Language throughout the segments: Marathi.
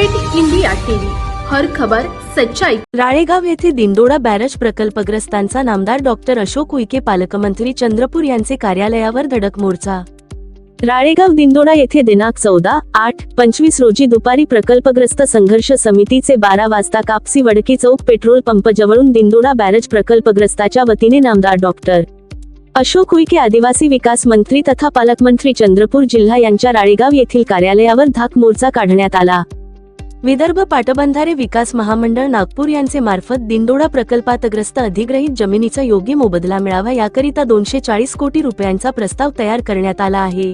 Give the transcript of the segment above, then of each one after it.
Red India TV. हर खबर सच्चाई. राळेगाव येथे दिंडोडा बॅरज प्रकल्पग्रस्तांचा नामदार डॉक्टर अशोक उईके पालकमंत्री चंद्रपूर यांचे कार्यालयावर धडक मोर्चा. राळेगाव दिंडोडा येथे दिनांक चौदा आठ पंचवीस रोजी दुपारी प्रकल्पग्रस्त संघर्ष समितीचे बारा वाजता कापसी वडकी चौक पेट्रोल पंप जवळून दिंडोडा बॅरज प्रकल्पग्रस्ताच्या वतीने नामदार डॉक्टर अशोक उईके आदिवासी विकास मंत्री तथा पालकमंत्री चंद्रपूर जिल्हा यांच्या राळेगाव येथील कार्यालयावर धाक मोर्चा काढण्यात आला. विदर्भ पाटबंधारे विकास महामंडळ नागपूर यांचे मार्फत दिंडोडा प्रकल्पातग्रस्त अधिग्रहित जमिनीचा योग्य मोबदला मिळावा याकरिता दोनशे चाळीस कोटी रुपयांचा प्रस्ताव तयार करण्यात आला आहे.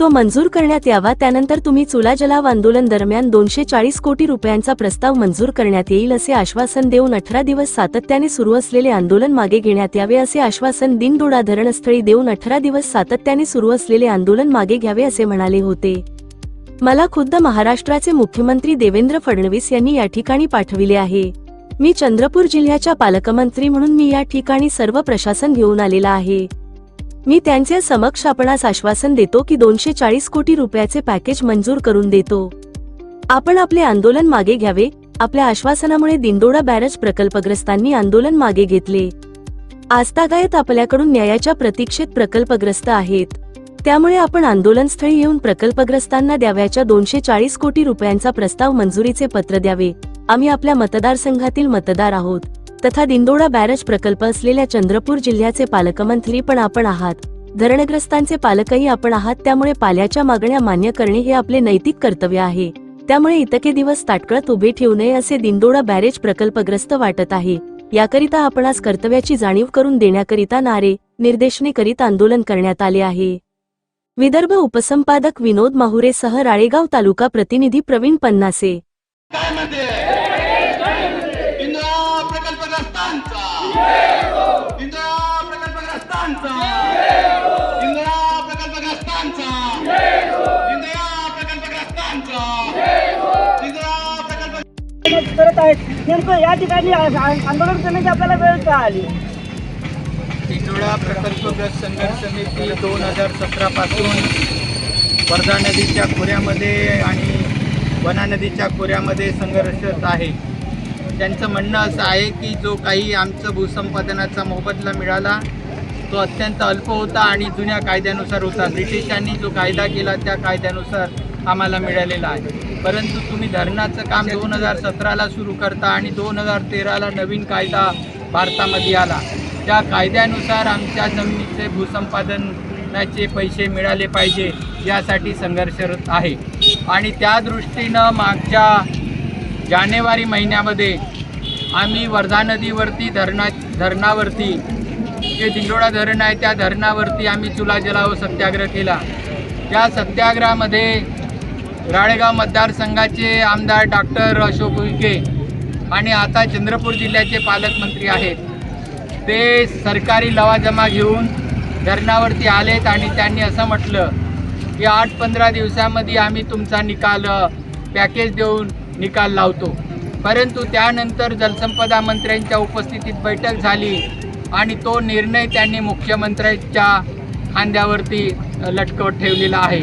तो मंजूर करण्यात यावा त्यानंतर तुम्ही चुला जलाव आंदोलन दरम्यान दोनशे चाळीस कोटी रुपयांचा प्रस्ताव मंजूर करण्यात येईल असे आश्वासन देऊन अठरा दिवस सातत्याने सुरू असलेले आंदोलन मागे घेण्यात यावे असे आश्वासन दिनडोडा धरणस्थळी देऊन अठरा दिवस सातत्याने सुरू असलेले आंदोलन मागे घ्यावे असे म्हणाले होते. मला खुद्द महाराष्ट्राचे मुख्यमंत्री देवेंद्र फडणवीस यांनी या ठिकाणी पाठविले आहे. मी चंद्रपूर जिल्ह्याच्या पालकमंत्री म्हणून मी या ठिकाणी सर्व प्रशासन घेऊन आलेला आहे. मी त्यांच्या समक्ष आपणास आश्वासन देतो की दोनशे चाळीस कोटी रुपयाचे पॅकेज मंजूर करून देतो. आपण आपले आंदोलन मागे घ्यावे आपल्या आश्वासनामुळे दिंडोडा बॅरज प्रकल्पग्रस्तांनी आंदोलन मागे घेतले. आजतागायत आपल्याकडून न्यायाच्या प्रतीक्षेत प्रकल्पग्रस्त आहेत. त्यामुळे आपण आंदोलनस्थळी येऊन प्रकल्पग्रस्तांना द्याव्याच्या दोनशे चाळीस कोटी रुपयांचा प्रस्ताव मंजुरीचे पत्र द्यावे. आम्ही आपल्या मतदारसंघातील मतदार आहोत. तथा दिंडोडा बॅरेज प्रकल्प असलेल्या चंद्रपूर जिल्ह्याचे पालकमंत्री पण आपण आहात. धरणग्रस्तांचे पालकही आपण आहात त्यामुळे पाल्याच्या मागण्या मान्य करणे हे आपले नैतिक कर्तव्य आहे. त्यामुळे इतके दिवस ताटकळत उभे ठेवू नये असे दिंडोडा बॅरेज प्रकल्पग्रस्त वाटत आहे. याकरिता आपणास कर्तव्याची जाणीव करून देण्याकरिता नारे निर्देशने करीत आंदोलन करण्यात आले आहे. विदर्भ उपसंपादक विनोद माहुरेसह राळेगाव तालुका प्रतिनिधी प्रवीण पन्नासे. करत आहेत. नेमकं या ठिकाणी आंदोलन करण्याची आपल्याला वेळ का आली टिटोळा प्रकल्पग्रस्त संघर्ष समिती दोन हजार सतरापासून वर्धा नदीच्या खोऱ्यामध्ये आणि वना नदीच्या खोऱ्यामध्ये संघर्षच आहे. त्यांचं म्हणणं असं आहे की जो काही आमचं भूसंपादनाचा मोबदला मिळाला तो अत्यंत अल्प होता आणि जुन्या कायद्यानुसार होता. ब्रिटिशांनी जो कायदा केला त्या कायद्यानुसार आम्हाला मिळालेला आहे. परंतु तुम्ही धरणाचं काम दोन हजार सतराला सुरू करता आणि दोन हजार तेराला नवीन कायदा भारतामध्ये आला. त्या कायद्यानुसार आमच्या जमिनीचे भूसंपादनाचे पैसे मिळाले पाहिजे यासाठी संघर्षरत आहे. आणि त्या दृष्टीनं मागच्या जानेवारी महिन्यामध्ये आम्ही वर्धा नदीवरती धरणा धरणावरती जे दिंडोळा धरण आहे त्या धरणावरती आम्ही चुला जलाव सत्याग्रह केला. त्या सत्याग्रहामध्ये राळेगाव मतदारसंघाचे आमदार डॉक्टर अशोक उईके आणि आता चंद्रपूर जिल्ह्याचे पालकमंत्री आहेत. ते सरकारी लवाजमा घेऊन धरणावरती आलेत आणि त्यांनी असं म्हटलं की आठ पंधरा दिवसामध्ये आम्ही तुमचा निकाल पॅकेज देऊन निकाल लावतो. परंतु त्यानंतर जलसंपदा मंत्र्यांच्या उपस्थितीत बैठक झाली आणि तो निर्णय त्यांनी मुख्यमंत्र्यांच्या खांद्यावरती लटकवत ठेवलेला आहे.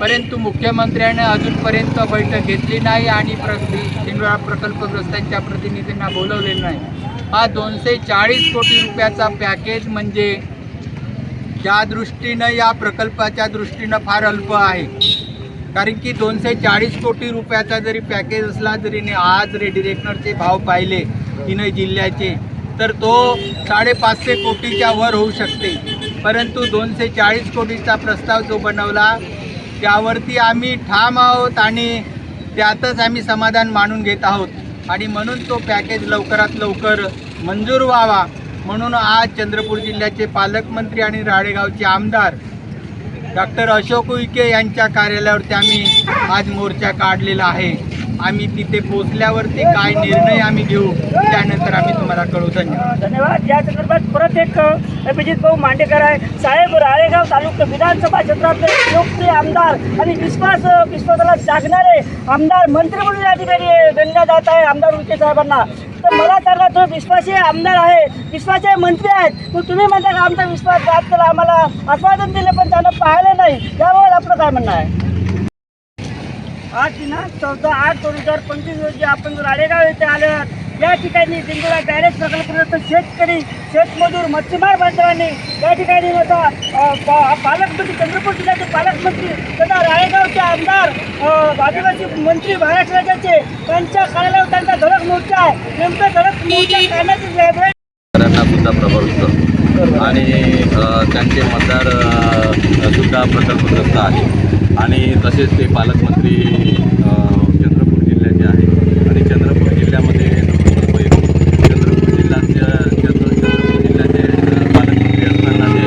परंतु मुख्यमंत्र्यानं अजूनपर्यंत बैठक घेतली नाही आणि प्र दिंडोळा प्रकल्पग्रस्तांच्या प्रतिनिधींना बोलवलेलं नाही. हा दोनशे चाळीस कोटी रुपयाचा पॅकेज म्हणजे त्या दृष्टीनं या प्रकल्पाच्या दृष्टीनं फार अल्प आहे. कारण की दोनशे चाळीस कोटी रुपयाचा जरी पॅकेज असला जरी आज रे डिरेक्टरचे भाव पाहिले तीनही जिल्ह्याचे तर तो साडेपाचशे कोटीच्या वर होऊ शकते. परंतु दोनशे चाळीस कोटीचा प्रस्ताव जो बनवला त्यावरती आम्ही ठाम आहोत आणि त्यातच आम्ही समाधान मानून घेत आहोत. आणि म्हणून तो पॅकेज लवकरात लवकर मंजूर व्हावा म्हणून आज चंद्रपूर जिल्ह्याचे पालकमंत्री आणि राळेगावचे आमदार डॉक्टर अशोक उईके यांच्या कार्यालयावरती आम्ही आज मोर्चा काढलेला आहे. आम्ही तिथे पोहोचल्यावरती काय निर्णय आम्ही घेऊ त्यानंतर आम्ही तुम्हाला कळू धन्यवाद. धन्यवाद. या संदर्भात परत एक अभिजित भाऊ मांडेकर आहे. साहेब राळेगाव तालुका विधानसभा क्षेत्रातले लोकप्रिय आमदार आणि विश्वास विश्वासाला जागणारे आमदार मंत्री म्हणून या ठिकाणी गणल्या जात आहे आमदार उके साहेबांना. तर मला सांगा तो विश्वासी आमदार आहे विश्वासी मंत्री आहेत मग तुम्ही म्हणता का आमचा विश्वास जात केला आम्हाला आश्वासन दिले पण त्यानं पाहिलं नाही? त्यावर आपलं काय म्हणणं आहे? आज दिनांक चौदा आठ दोन हजार पंचवीस रोजी आपण राडेगाव येथे आले आहात. या ठिकाणी दिंडोळा बॅरेज प्रकल्पग्रस्त शेतकरी शेतमजूर मच्छीमार बांधवांनी या ठिकाणी पा- पालकमंत्री चंद्रपूर जिल्ह्याचे पालकमंत्री तथा राळेगावचे आमदार आदिवासी मंत्री महाराष्ट्र राज्याचे त्यांच्या कार्यालयावर त्यांचा धडक मोर्चा आहे. नेमकं धडक मोर्चा लायब्ररी शेतकऱ्यांना सुद्धा प्रभावित करतो आणि त्यांचे मतदार सुद्धा प्रकल्पग्रस्त आहेत. आणि तसेच ते पालकमंत्री चंद्रपूर जिल्ह्याचे आहेत. आणि चंद्रपूर जिल्ह्यामध्ये. चंद्रपूर जिल्ह्याच्या चंद्र चंद्रपूर जिल्ह्याचे पालकमंत्री असताना ते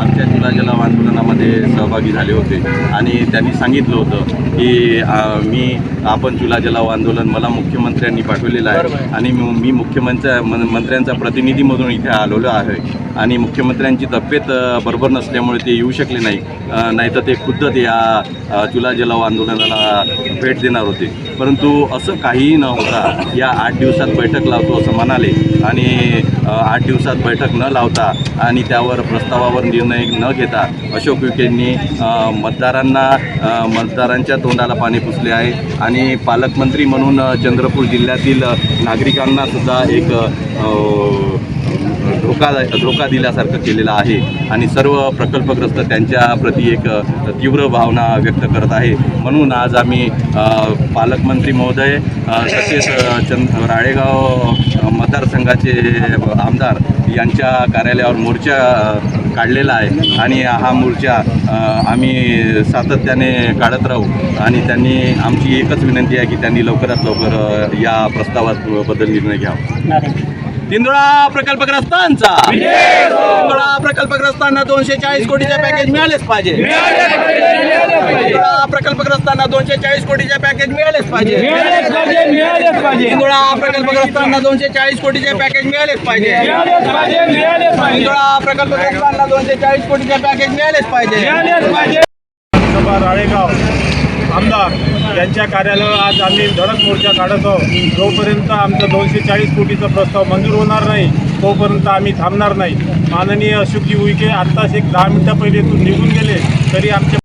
आमच्या चुला जलाव आंदोलनामध्ये सहभागी झाले होते. आणि त्यांनी सांगितलं होतं की मी आपण चुला जलाव आंदोलन मला मुख्यमंत्र्यांनी पाठवलेलं आहे. आणि मी मी मुख्यमंत्री मन- मंत्र्यांचा प्रतिनिधी म्हणून इथे आलेलो आहे. आणि मुख्यमंत्र्यांची तब्येत बरोबर नसल्यामुळे ते येऊ शकले नाही. नाहीतर ते खुद्द ते या चुला जलाव आंदोलनाला भेट देणार होते. परंतु असं काहीही न होता या आठ दिवसात बैठक लावतो असं म्हणाले आणि आठ दिवसात बैठक न लावता आणि त्यावर प्रस्तावावर निर्णय न घेता अशोक विखेंनी मतदारांना मतदारांच्या तोंडाला पाणी पुसले आहे आणि पालकमंत्री म्हणून चंद्रपूर जिल्ह्यातील नागरिकांनासुद्धा एक धोका धोका दिल्यासारखं केलेलं आहे आणि सर्व प्रकल्पग्रस्त त्यांच्या प्रती एक तीव्र भावना व्यक्त करत आहे. म्हणून आज आम्ही पालकमंत्री महोदय तसेच चंद राळेगाव मतदारसंघाचे आमदार यांच्या कार्यालयावर मोर्चा काढलेला आहे आणि हा मोर्चा आम्ही सातत्याने काढत राहू आणि त्यांनी आमची एकच विनंती आहे की त्यांनी लवकरात लवकर या या प्रस्तावाबद्दल निर्णय घ्यावा. दिंदोळा प्रकल्पग्रस्तांचा. दिंदोळा प्रकल्पग्रस्तांना दोनशे चाळीस कोटीचे पॅकेज मिळालेच पाहिजे. दिंदोळा प्रकल्पग्रस्तांना दोनशे चाळीस कोटीचे पॅकेज मिळालेच पाहिजे. दिंदोळा प्रकल्पग्रस्तांना दोनशे चाळीस कोटीचे पॅकेज मिळालेच पाहिजे. दिंदोळा प्रकल्पग्रस्तांना दोनशे चाळीस कोटीचे पॅकेज मिळालेच पाहिजे. राळेगाव. आमदार यांच्या कार्यालयावर आज आम्ही धडक मोर्चा काढत. आहोत जोपर्यंत आमचा दोनशे चाळीस कोटीचा प्रस्ताव मंजूर होणार नाही तोपर्यंत आम्ही थांबणार नाही. माननीय अशोकजी उईके आत्ताच एक दहा मिनटं पहिले निघून गेले तरी आमच्या